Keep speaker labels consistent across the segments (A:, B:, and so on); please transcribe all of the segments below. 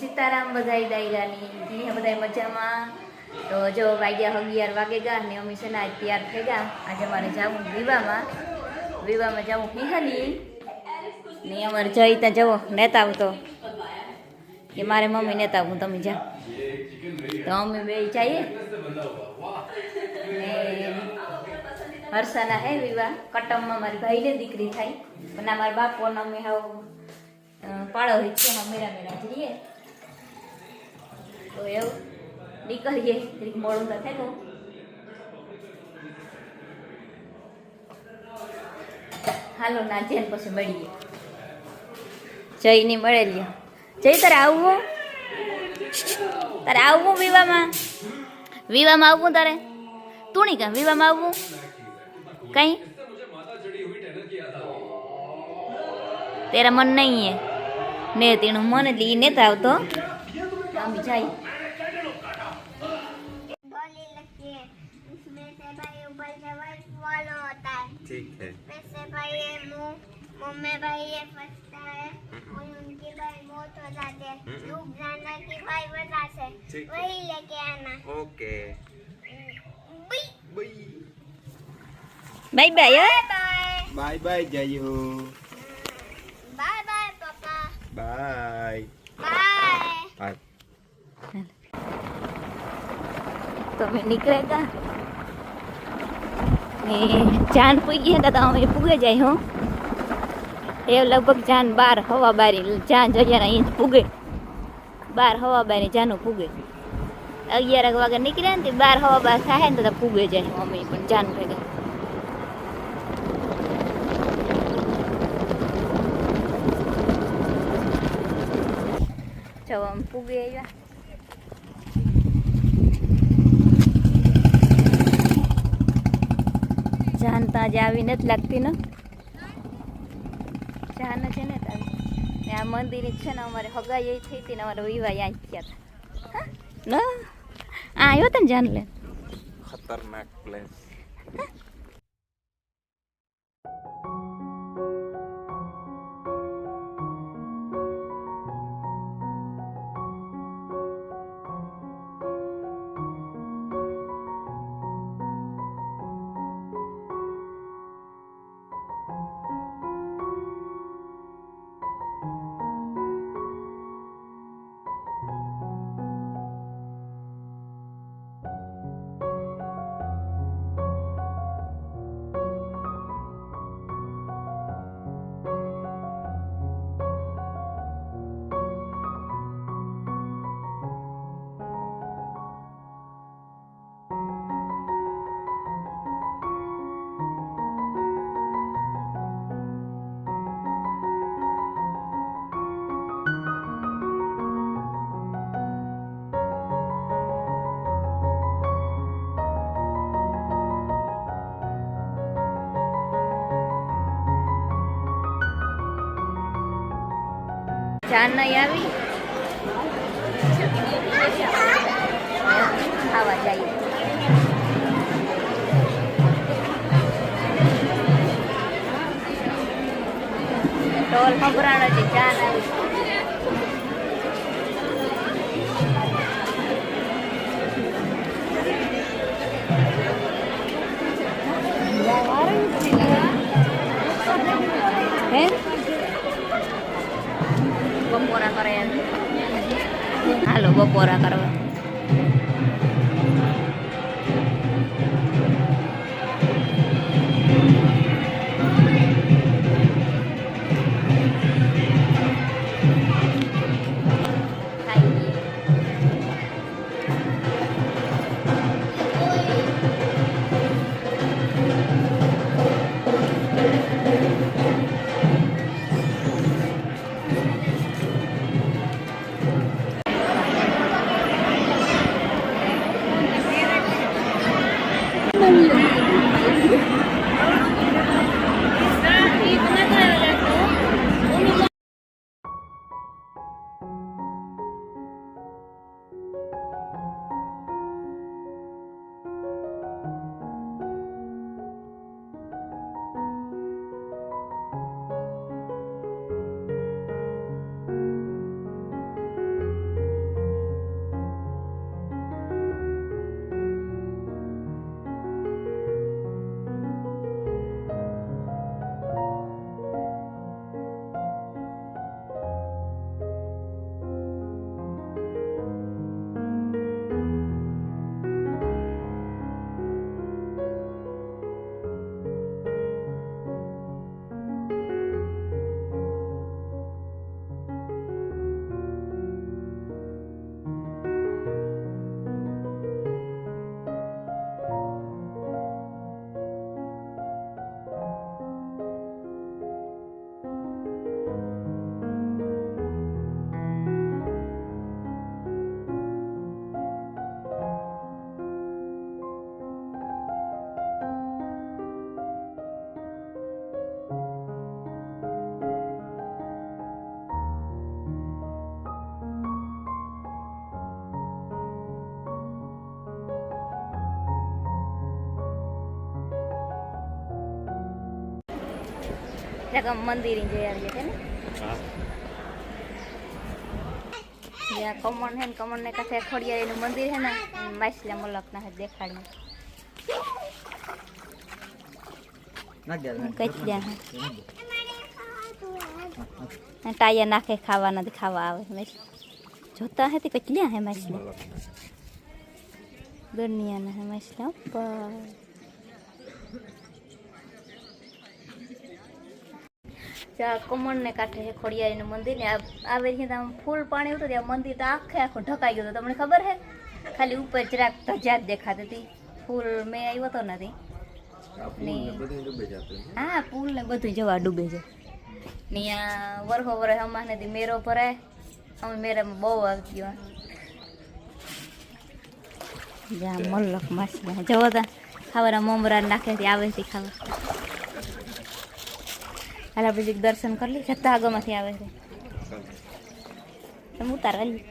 A: સીતારામ બધાય દાયરાની અહીંયા બધા મજામાં. તો જો વાગ્યા અગિયાર વાગે ગયા ને અમે છે ને આજ તૈયાર થઈ ગયા. આજે અમારે જવું વિવામાં વિવામાં જવું હિહાની ને અમારે જઈ ત્યાં જવો નેતા આવતો કે મારે મમ્મી નેતા આવું તમે જા. તો અમે બે જઈએ. ને હર્ષાના હે વિવાહ. કટમમાં મારી ભાઈને દીકરી થાય. પણ આ મારા બાપોને અમે હાવ અ, પાડો હોય છે હા મેરા મેરા જઈએ. તો એવું. નીકળીએ. જરીક મોડું તો થાય. હાલો ના જેન પછી મળીએ. જઈને મળે લ્યો જઈ તારે આવવું તારે આવવું વિવામાં વિવામાં આવવું તારે? તું નહીં કાં વિવામાં આવવું? કઈ? તેરા મન નહીં હે. ને તેનું મન એટલે એ નેતા આવતો.
B: नाम विजय
C: ठीक है।
B: वैसे भाई ये मुँह में भाई ये फंसता है। हम्म। और उनकी भाई मौत हो जाती है। हम्म। डूब जाना की भाई वजह से। वही लेके आना।
C: ओके।
B: बाय
C: बाय
A: हाँ।
B: बाय
C: बाय जय हो।
B: बाय बाय पापा।
C: बाय।
B: बाय।
C: बाय।
A: નીકળ્યા હતા ને જાન પૂગી હતા તો અમે પૂગે જાય, હો. એ લગભગ જાન બાર હવા બારી, જાન જગ્યાના ઇંચ પૂગે. બાર હવા બારી જાનું પૂગે. અગિયાર વાગે નીકળ્યા ને બાર હવા બાર થાય ને તો પૂગે જાય અમે પણ જાન ભેગા. જો આમ પૂગે આવ્યા જાન તો આજે આવી નથી લાગતી ને. ચાને છે ને તારી. આ મંદિર છે ને અમારે હગાઈ થઈ હતી ને અમારે વિવાહ અહીં ગયા હતા. હા? આવ્યો હતો ને જાન લે.
C: ખતરનાક પ્લેસ thank you.
A: જાન નહીં આવી. ખાવા જઈએ. ટોલ ખબરાણો છે ચા આવી. કરે હાલો બપોરા કરવા. ત્યાં મંદિર જઈ આવીએ છે ને
C: હા
A: જ્યાં કમણ છે ને કમણ ને કાંઠે ખોડિયારીનું મંદિર છે ને માછલા મલકના હાથ દેખાડ્યું કચલ્યા હે ટાયા નાખે ખાવા નથી ખાવા આવે માછલા જોતા હે તે કચલ્યા હે માછલા દુનિયાના હે માછલા ઉપર જ્યાં કમળને કાંઠે છે ખોડિયારીનું મંદિર ને આ- આવે છે ત્યાં ફૂલ પાણી હતું ત્યાં મંદિર તો આખે આખું ઢકાઈ ગયું હતું. તમને ખબર છે? ખાલી ઉપર જરાક ધજા જ દેખાતી હતી. ફૂલ મેં આવ્યો તો નથી. હા? પુલ ને બધું જવા ડૂબે છે. ને અહીંયા વરહો વરસ નથી દી મેરો ભરાય. અમે મેરામાં બહુ આવતી હોય. જ્યાં મલ્લક માછલા જવો તા. ખાવાના મમરા નાખે આવે છે ખાવા. હાલ આપણે દર્શન કરી લઈએ છતાં આગળમાંથી આવે છે. તમે ઉતાર કરી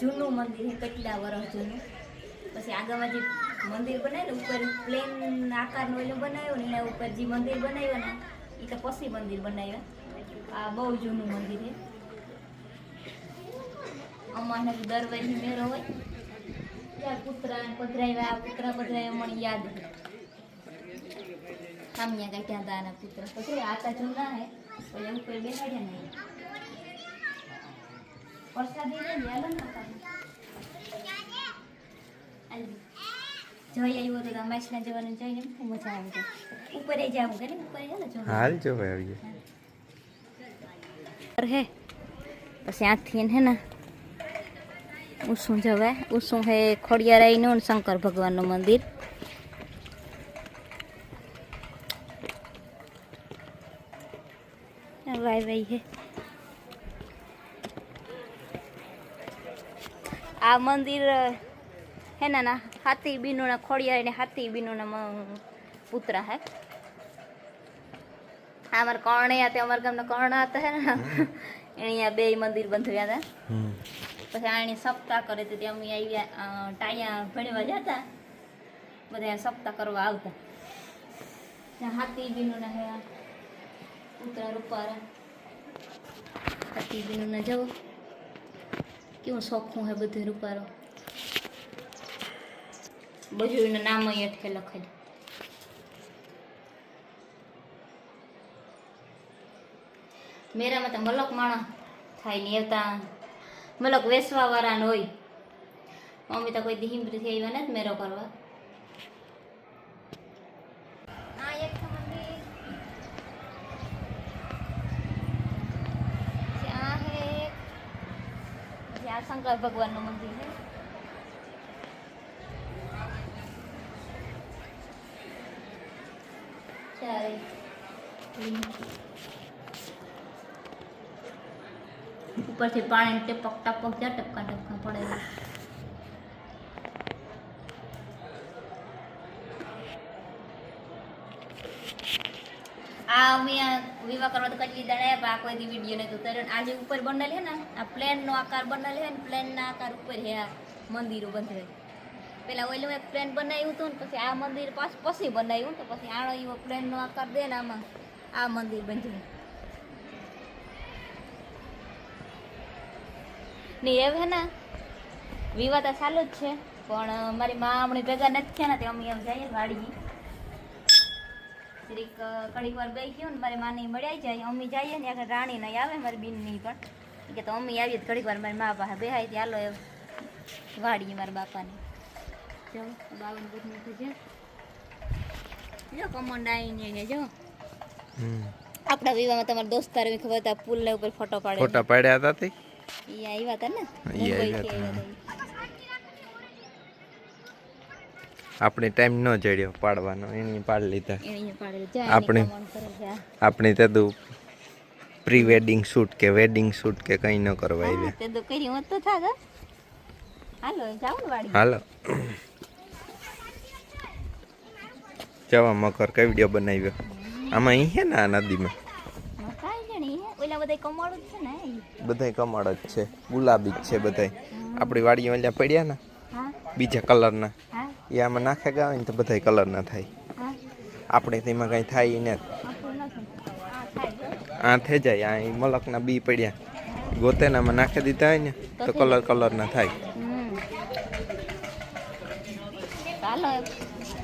A: જૂનું મંદિર છે, કેટલા વર્ષ જૂનું. પછી આગળમાં જે મંદિર બનાવ્યું ઉપર પ્લેન આકારનું એટલે બનાવ્યું ને ઉપર જે મંદિર બનાવ્યું ને એ તો પછી મંદિર બનાવ્યા. આ બહુ જૂનું મંદિર છે. અમાને બી દર વર્ષે મેળો હોય ત્યાં કૂતરા ને પધરાવ્યા આ કૂતરા પધરાવ્યા મને યાદ છે. સામ્યા કાઢ્યા હતા આના કૂતરા પધરાવ્યા આતા જૂના હે પછી ઉપર બેસાડ્યા નહીં. વરસાદી ને યાદ ન જઈ આવ્યો તો માછલા જવાનું જઈને ખૂબ મજા આવે છે ઉપર એ જાવું કે ને ઉપર એ ને જોવા.
C: હાલ જો આવી
A: હે. પછી આથી હે ને ઉસું જવાય ઉસું હે ખોડિયારાઈનું ને શંકર ભગવાનનું મંદિર વાય વાય હે આ મંદિર હે ને ના હાથી બીનુના ખોડિયારી ને હાથી બીનુના મ- પુત્ર હે આ અમારા કર્ણિયા તે અમારા ગામના કર્ણ હતા હે ને અહીંયા બે મંદિર બંધાવ્યા હતા પછી આણી સપ્તાહ કરે તો ત્યાં અમે આવ્યા ટાયા ભણવા જતા. બધા સપ્તાહ કરવા આવતા. ત્યાં હાથી બીનું ને હે ઉતરા રૂપારા. હાથી બીનું ને જવું. કેવું શોખું હે બધું રૂપારો. બધું એના નામ અહીં અટકે લખેલું મેરામાં તો મલક માણસ થાય ને એવતા મલક વેસવા વાળા હોય. મમ્મી તો કોઈ દિહિમ્બરીથી આવ્યા ને મેરો કરવા. શંકર ભગવાનનું મંદિર છે ચારે ઉપરથી પાણી ટપક ટપક જ્યાં ટપકા ટપકા પડે આ અમે વિવાહ કરવા તો કેટલી દાડા પણ આ કોઈ દી વીડિયો નહીં ઉતાર્યો આજે ઉપર બનેલ છે ને, આ પ્લેનનો આકાર બનેલ છે ને પ્લેનના આકાર ઉપર છે આ મંદિરો બંધ પેલા ઓલું એક પ્લેન બનાવ્યું હતું ને, પછી આ મંદિર પાછ, પછી બનાવ્યું તો પછી આણો એવો પ્લેન નો આકાર દે ને આમાં આ મંદિર બંધાયું ને એવ હે ને વિવાહ તો ચાલુ જ છે પણ મારી મા હમણાં ભેગા નથી થયા ને તે અમે એમ જઈએ વાડી શ્રીક કડીક વાર બે ગયો ને મારી માની મળ્યા જાય. અમે જઈએ ને આગળ રાણી નહીં આવે મારી બીનની પણ. કે તો અમે આવીએ ઘડીક વાર મારી મા પાસે બેહાય ત્યાં હાલો એમ. વાડીએ મારા બાપાની. જો બાવન બુધની તો છે. જો કમંડ આવીને જો. આપણા વિવાહમાં તમારા દોસ્તાર ખબર હતા પુલ ને ઉપર ફોટો પાડે
C: ફોટા પાડ્યા હતા તે
A: ઈ આવ્યા હતા ને
C: ઈ આવ્યા હતા. આપણે ટાઈમ ન જડ્યો પાડવાનો એની પાડ લીધા.
A: જાય
C: આપણે-
A: તે.
C: આપણે તેદું પ્રી વેડિંગ શૂટ કે વેડિંગ શૂટ કે કંઈ ન કરવા આવ્યા.
A: તે તો કરી હોત તો થાક હાલો જાવ ને વાડી
C: હાલો. જવા મકર કઈ વિડિયો બનાવ્યો? આમાં અહીં છે ને આ નદીમાં?
A: કાંઈ જણી ઓલા બધા કમાડું છે ને ઈ.
C: બધાય કમળ જ છે ગુલાબી જ છે બધાય. આપણી વાડીઓ ઓલા પડ્યા ને બીજા કલરના. એ આમાં નાખે ગાવે ને તો બધાય કલરના થાય. આપણે તેમાં કાંઈ થાય ને
A: આ
C: થઈ જાય આ મલકના બી પડ્યા. ગોતેનામાં નાખી દીધા હોય ને તો કલર કલરના થાય.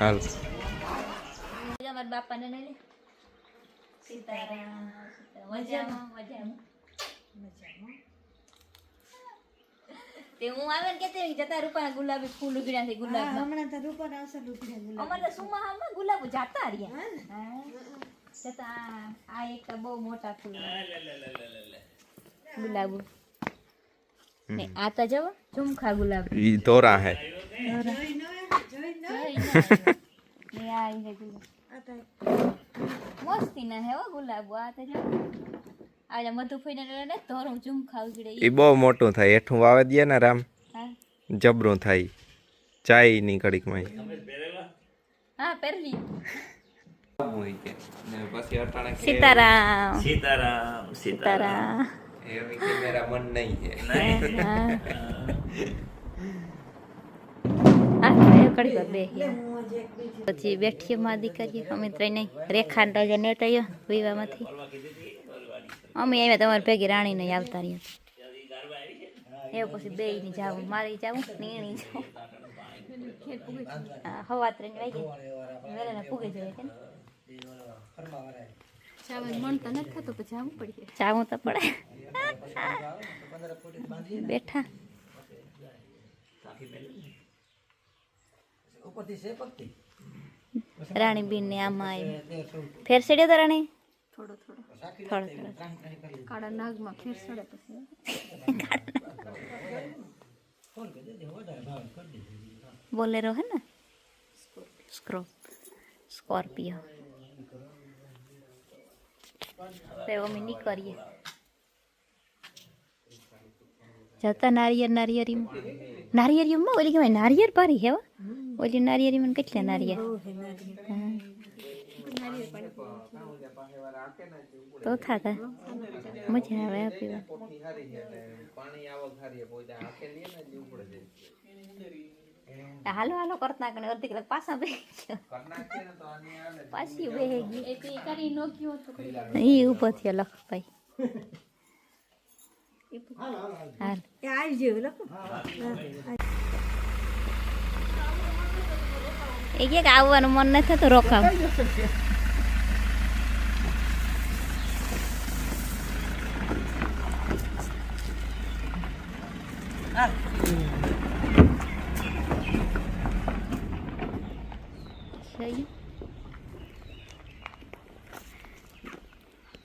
C: હાલ.
A: બાપાને સીતારામ. મજામાં. મજામાં તે હું આવે ને કેતી જતા રૂપાના ગુલાબી ફૂલ ઉગડ્યા છે ગુલાબ
D: હમણાં તો રૂપા આવશે લૂકડ્યા ગુલાબ
A: અમારે તો સુમાહામાં ગુલાબો જાતા રહ્યા હા. છતાં આ- આ એક તો બહુ મોટા ફૂલ ગુલાબો ને આ તો જવો ઝુમખા ગુલાબ
C: ઈ ધોરા હે
A: ને આ ઈ હે ગુલાબ
D: આ તો
A: મસ્તી ના હે હો ગુલાબો આ તો આજે મધુ ફઈને ને ધોરું ઈ.
C: એ બહુ મોટું થાય. હેઠું વાવે દે ને રામ. જબરું થાય. ચાયની કડીકમાં
A: હા પહેરલી.
C: પછી અટાણે
A: સીતારામ.
E: સીતારામ
A: સીતારામ.
C: મન નહીં. હે.
A: હા આ ભાઈ કડી પર બે પછી બેઠીએ માં દીકરીએ. અમે ત્રણે રેખા ને તો નેટ આવ્યો વિવાહમાંથી. અમે આવ્યા તમારે ભેગી રાણીને આવતા રહ્યા. એવું પછી બે ની જાવું મારી જાવું નીણી જાવું. હા, હવા ત્રણ વાગે. વેલાને પૂગે જાય કે જાવું તો પડે. બેઠા. રાણીબીન ને આમાં આવ્યું ફેર સડ્યો તો રાણી થોડો થોડો થોડો કાળા નાગમાં ફેર સડે પછી બોલેરો હે ને સ્ક્રો સ્કોર્પિયો તે અમે નીકળીએ જતા નારિયેર નારિયેરીમાં નારિયેરીમાં ઓલી કહેવાય નારિયેર પારી હે હો. ઓલી નારિયેરીમાં કેટલા નારિયેર. તો થાતા મજા આવે આ પીવા હાલો હાલો કરતા કને અડધી કલાક પાછા બે પાછી બે ગઈ કરી નો એ તો ઈ ઊભો ભાઈ હાલ
D: આવી જેવું લખો
A: એ કે આવવાનું મન નથી થતું રોકાવ